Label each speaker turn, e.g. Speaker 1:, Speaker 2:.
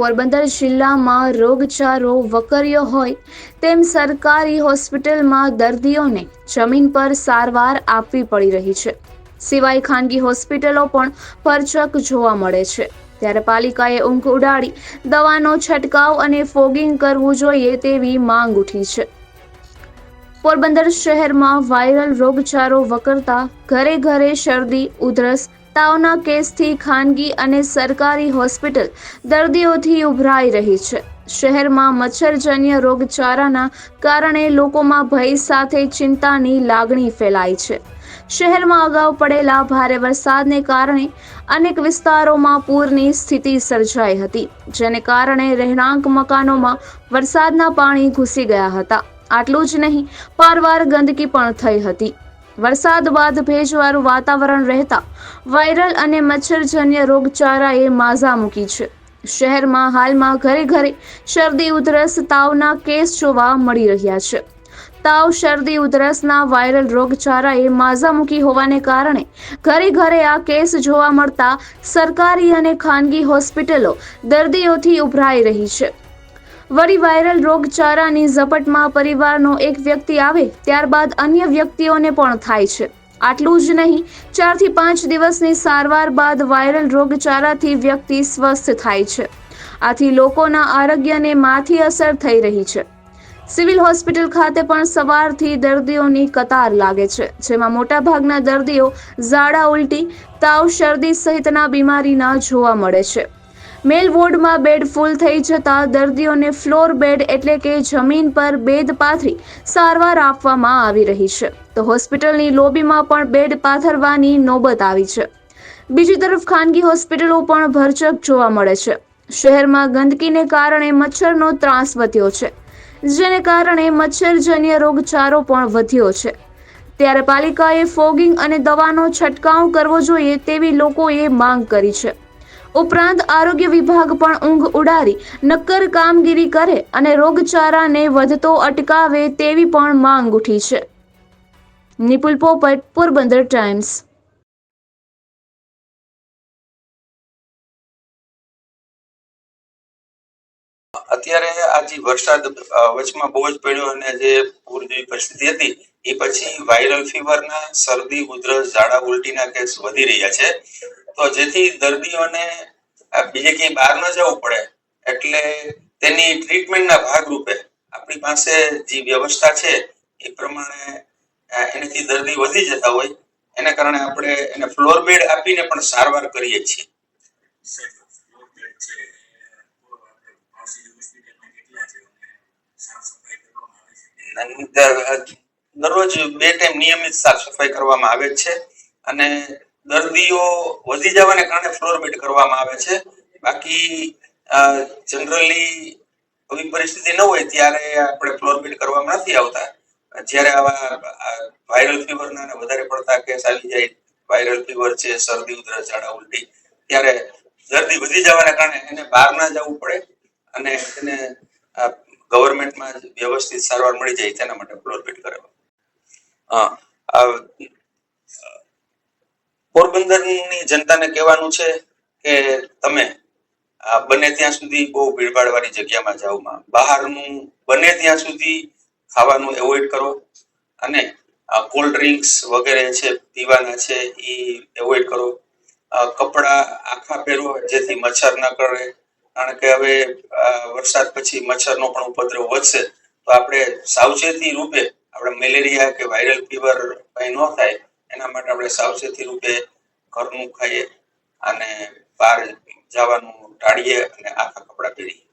Speaker 1: પોરબંદર જિલ્લામાં રોગચારો વકર્યો હોય તેમ સરકારી હોસ્પિટલમાં દર્દીઓને જમીન પર સારવાર આપવી પડી રહી છે. સિવાય ખાનગી હોસ્પિટલો પણ પરચક જોવા મળે છે. ત્યારે પાલિકાએ ઊંઘ ઉડાડી દવાનો છંટકાવ અને ફોગિંગ કરવું જોઈએ તેવી માંગ ઉઠી છે. પોરબંદર શહેરમાં વાયરલ રોગચારો વકરતા ઘરે ઘરે શરદી, ઉધરસ તાવના કેસથી ખાનગી અને સરકારી હોસ્પિટલ દર્દીઓથી ઉભરાઈ રહી છે. શહેરમાં મચ્છરજન્ય રોગચારાના કારણે લોકોમાં ભય સાથે ચિંતાની લાગણી ફેલાઈ છે. શહેરમાં અગાઉ પડેલા ભારે વરસાદને કારણે અનેક વિસ્તારોમાં પૂરની સ્થિતિ સર્જાઈ હતી, જેને કારણે રહેણાંક મકાનોમાં વરસાદના પાણી ઘૂસી ગયા હતા. આટલું જ નહીં, પારવાર ગંદકી પણ થઈ હતી. વરસાદ બાદ ભેજવાળું વાતાવરણ રહેતા વાયરલ અને મચ્છરજન્ય રોગચારાએ માઝા મૂકી છે. શહેરમાં હાલમાં ઘરે ઘરે શરદી ઉધરસ તાવના કેસ જોવા મળી રહ્યા છે. તાવ, શરદી ઉધરસના વાયરલ રોગચારાએ માઝા મૂકી હોવાને કારણે ઘરે ઘરે આ કેસ જોવા મળતા સરકારી અને ખાનગી હોસ્પિટલો દર્દીઓથી ઉભરાઈ રહી છે. વળી વાયરલ રોગચારાની ઝપટમાં પરિવારનો એક વ્યક્તિ આવે, ત્યારબાદ અન્ય વ્યક્તિઓને પણ થાય છે. આટલું જ નહીં, ચારથી પાંચ દિવસની સારવાર બાદ વાયરલ રોગચારાથી વ્યક્તિ સ્વસ્થ થાય છે. આથી લોકોના આરોગ્યને માથી અસર થઈ રહી છે. સિવિલ હોસ્પિટલ ખાતે પણ સવારથી દર્દીઓની કતાર લાગે છે, જેમાં મોટાભાગના દર્દીઓ ઝાડા ઉલટી, તાવ, શરદી સહિતના બીમારીના જોવા મળે છે. મેલ વોર્ડમાં બેડ ફૂલ થઈ જતા દર્દીઓને ફ્લોર બેડ એટલે કે જમીન પર બેદ પાથરી સારવાર આપવામાં આવી રહી છે. તો હોસ્પિટલની લોબીમાં પણ બેડ પાથરવાની નોબત આવી છે. બીજી તરફ ખાનગી હોસ્પિટલો પણ ભરચક જોવા મળે છે. શહેરમાં ગંદકીને કારણે મચ્છરનો ત્રાસ વધ્યો છે. જેને કારણે મચ્છરજન્ય રોગચારો પણ વધ્યો છે. ત્યારે પાલિકાએ ફોગિંગ અને દવાનો છંટકાવ કરવો જોઈએ તેવી લોકોએ માંગ કરી છે. ઉપરાંત આરોગ્ય વિભાગ પણ ઊંઘ ઉડાડી, નક્કર કામગીરી કરે અને રોગચારાને વધતો અટકાવે તેવી પણ માંગ ઉઠી છે. નિપુલ પોપટ, પોરબંદર ટાઈમ્સ.
Speaker 2: અત્યારે આ જે વરસાદ વચમાં બહુ જ પડ્યો અને જે પૂર જેવી પરિસ્થિતિ હતી, એ પછી વાયરલ ફીવરના શરદી, ઉધરસ, ઝાડા, ઉલટીના કેસ વધી રહ્યા છે. તો જેથી દર્દીઓને બીજે ક્યાંય બહાર ન જવું પડે, એટલે તેની ટ્રીટમેન્ટના ભાગરૂપે આપણી પાસે જે વ્યવસ્થા છે, એ પ્રમાણે એનાથી દર્દી વધી જતા હોય, એના કારણે આપણે એને ફ્લોર બેડ આપીને પણ સારવાર કરીએ છીએ. દરરોજ બે ટાઈમ નિયમિત સાફ સફાઈ કરવામાં આવે છે, અને દર્દીઓ વધી જવાને કારણે ફ્લોર બેડ કરવામાં આવે છે. બાકી જનરલી આવી પરિસ્થિતિ ન હોય ત્યારે આપણે ફ્લોર બેડ કરવામાં નથી આવતા. જ્યારે આવા વાયરલ ફીવરના વધારે પડતા કેસ આવી જાય વાયરલ ફીવર છે, શરદી ઉધરસ ઝાડા ઉલટી, ત્યારે દર્દી વધી જવાના કારણે એને બહાર ના જવું પડે અને એને ગવર્મેન્ટમાં વ્યવસ્થિત સારવાર મળી જાય તેના માટે ફ્લોર બેડ કરવા પોરબંદરની જનતાને કહેવાનું છે કે તમે બને ત્યાં સુધી બહુ ભીડભાડવાળી જગ્યામાં જાવમાં બહારનું બને ત્યાં સુધી ખાવાનું એવોઇડ કરો અને કોલ્ડ ડ્રિંક્સ વગેરે છે, પીવાના છે એ એવોઇડ કરો. કપડાં આખા પહેરો, જેથી મચ્છર ન કરે. કારણ કે હવે વરસાદ પછી મચ્છરનો પણ ઉપદ્રવ વધશે. તો આપણે સાવચેતી રૂપે આપણે મેલેરિયા કે વાયરલ ફીવર કઈ ન થાય, એના માટે આપણે સાવચેતી રૂપે ઘરનું ખાઈએ અને બહાર જવાનું ટાળીએ અને આખા કપડાં પહેરીએ.